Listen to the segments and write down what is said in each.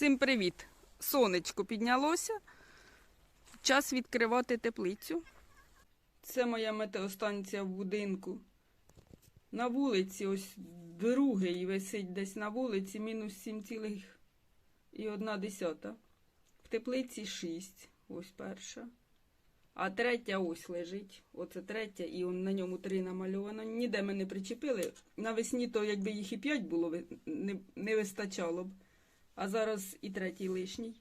Всім привіт! Сонечко піднялося. Час відкривати теплицю. Це моя метеостанція в будинку. На вулиці, ось другий висить десь на вулиці, мінус 7,1. В теплиці 6. Ось перша. А третя ось лежить. Оце третя, і на ньому три намальовано. Ніде ми не причепили. Навесні то, якби їх і п'ять було, не, не вистачало б. А зараз і третій лишній.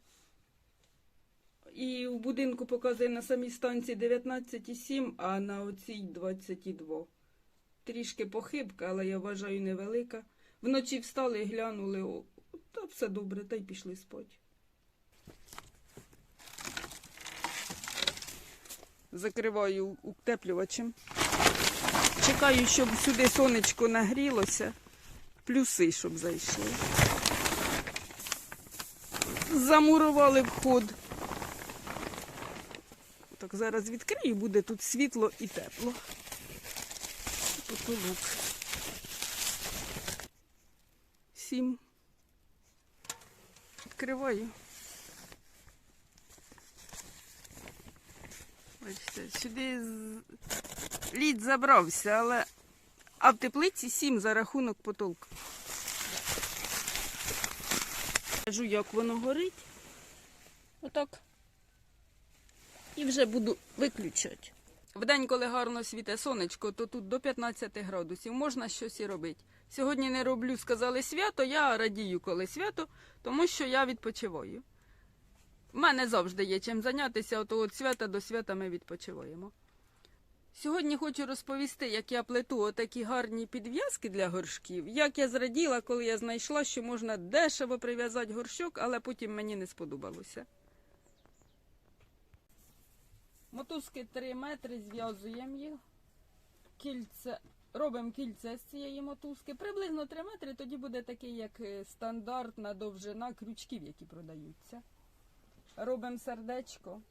І в будинку показує на самій станції 19,7, а на оцій 22. Трішки похибка, але я вважаю невелика. Вночі встали, глянули, та все добре, та й пішли спати. Закриваю утеплювачем. Чекаю, щоб сюди сонечко нагрілося. Плюси, щоб зайшли. Замурували вход. Так, зараз відкрию, буде тут світло і тепло. Потолок. Сім. Відкриваю. Бачите, сюди лід забрався, але а в теплиці сім за рахунок потолку. Кажу, як воно горить. Отак. І вже буду виключати. Вдень, коли гарно світе сонечко, то тут до 15 градусів можна щось і робити. Сьогодні не роблю, сказали свято, я радію, коли свято, тому що я відпочиваю. У мене завжди є чим зайнятися, ото від свята до свята ми відпочиваємо. Сьогодні хочу розповісти, як я плету отакі гарні підв'язки для горшків. Як я зраділа, коли я знайшла, що можна дешево прив'язати горщок, але потім мені не сподобалося. Мотузки 3 метри, зв'язуємо їх. Кільце, робимо кільце з цієї мотузки. Приблизно 3 метри, тоді буде такий, як е, стандартна довжина крючків, які продаються. Робимо сердечко.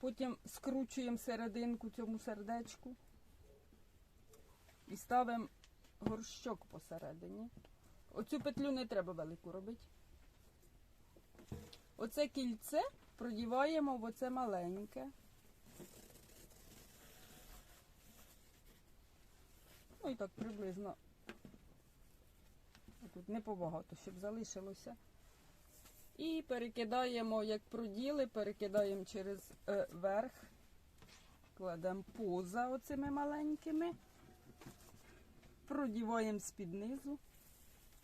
Потім скручуємо серединку цьому сердечку і ставимо горщок посередині. Оцю петлю не треба велику робити. Оце кільце продіваємо в оце маленьке. Ну і так приблизно. Тут не побагато, щоб залишилося. І перекидаємо, як проділи, перекидаємо через е, верх, кладемо поза оцими маленькими, продіваємо з-під низу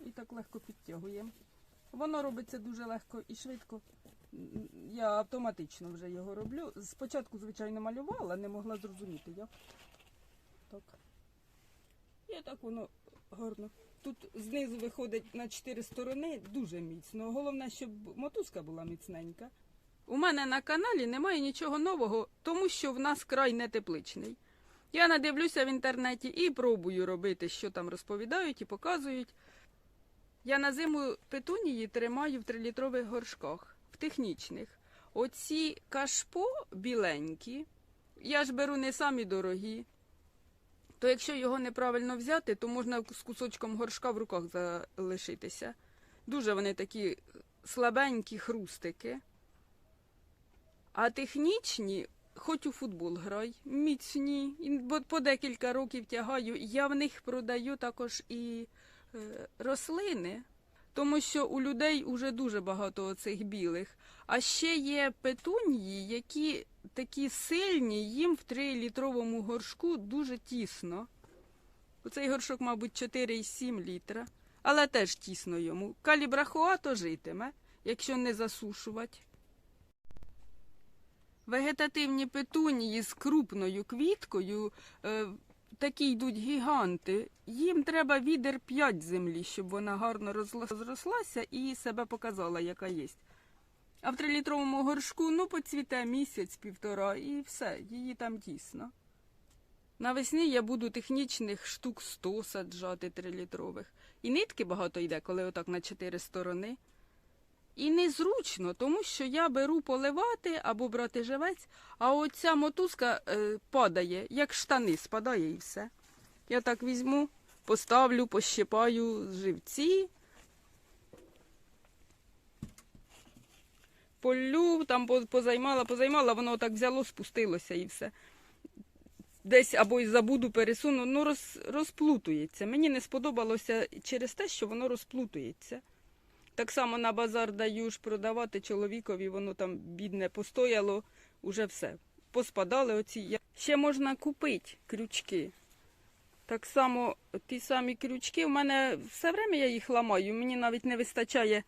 і так легко підтягуємо. Воно робиться дуже легко і швидко. Я автоматично вже його роблю. Спочатку, звичайно, малювала, не могла зрозуміти як. Так. І так воно гарно. Тут знизу виходить на чотири сторони дуже міцно. Головне, щоб мотузка була міцненька. У мене на каналі немає нічого нового, тому що в нас край не тепличний. Я надивлюся в інтернеті і пробую робити, що там розповідають і показують. Я на зиму петунії тримаю в трилітрових горшках, в технічних. Оці кашпо біленькі, я ж беру не самі дорогі. То якщо його неправильно взяти, то можна з кусочком горшка в руках залишитися. Дуже вони такі слабенькі хрустики. А технічні, хоч у футбол грай, міцні, бо по декілька років тягаю. Я в них продаю також і е, рослини, тому що у людей уже дуже багато оцих білих. А ще є петунії, які такі сильні, їм в 3-літровому горшку дуже тісно. Оцей горшок, мабуть, 4,7 літра, але теж тісно йому. Калібрахуато житиме, якщо не засушувати. Вегетативні петунії з крупною квіткою, е, такі йдуть гіганти. Їм треба відер 5 землі, щоб вона гарно розрослася і себе показала, яка є. А в трилітровому горшку ну поцвіте місяць-півтора і все, її там тісно. Навесні я буду технічних штук 100 саджати трилітрових. І нитки багато йде, коли отак на чотири сторони. І незручно, тому що я беру поливати або брати живець, а оця мотузка е, падає, як штани, спадає і все. Я так візьму, поставлю, пощипаю живці полю, там позаймала, позаймала, воно так взяло, спустилося і все. Десь або й забуду, пересуну, ну роз, розплутується. Мені не сподобалося через те, що воно розплутується. Так само на базар даю ж продавати чоловікові, воно там бідне постояло, уже все. Поспадали оці. Ще можна купити крючки. Так само ті самі крючки. У мене все время я їх ламаю. Мені навіть не вистачає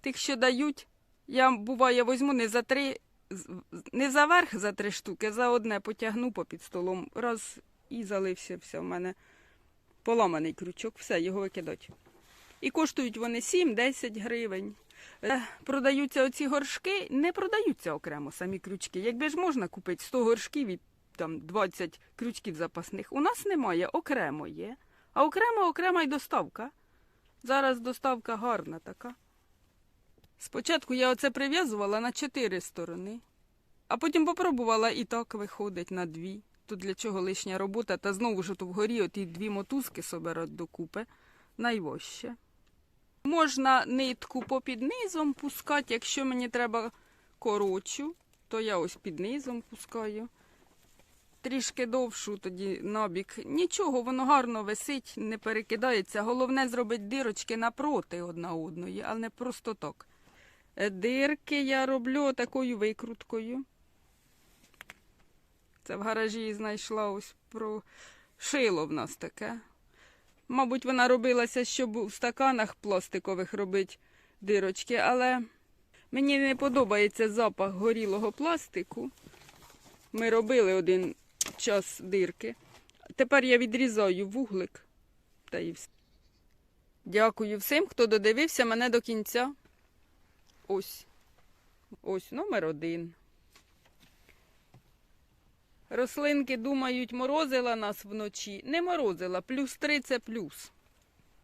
тих, що дають. Я буває візьму не за три, не за верх за три штуки, за одне потягну попід столом. Раз і залився все в мене поламаний крючок, все, його викидать. І коштують вони 7-10 гривень. Е, Продаються оці горшки, не продаються окремо самі крючки. Якби ж можна купити 100 горшків і там 20 крючків запасних. У нас немає, окремо є. А окремо окрема й доставка. Зараз доставка гарна така. Спочатку я оце прив'язувала на чотири сторони, а потім попробувала і так виходить на дві. Тут для чого лишня робота, та знову ж от вгорі оті дві мотузки собирати докупи найважче. Можна нитку попід низом пускати, якщо мені треба коротшу, то я ось під низом пускаю. Трішки довшу тоді набік. Нічого, воно гарно висить, не перекидається. Головне зробити дирочки напроти одна одної, але не просто так. Е, Дирки я роблю такою викруткою. Це в гаражі знайшла ось про шило в нас таке. Мабуть, вона робилася, щоб у стаканах пластикових робити дирочки, але мені не подобається запах горілого пластику. Ми робили один час дирки. Тепер я відрізаю вуглик та і все. Дякую всім, хто додивився мене до кінця. Ось. Ось номер один. Рослинки думають, морозила нас вночі. Не морозила, плюс три це плюс.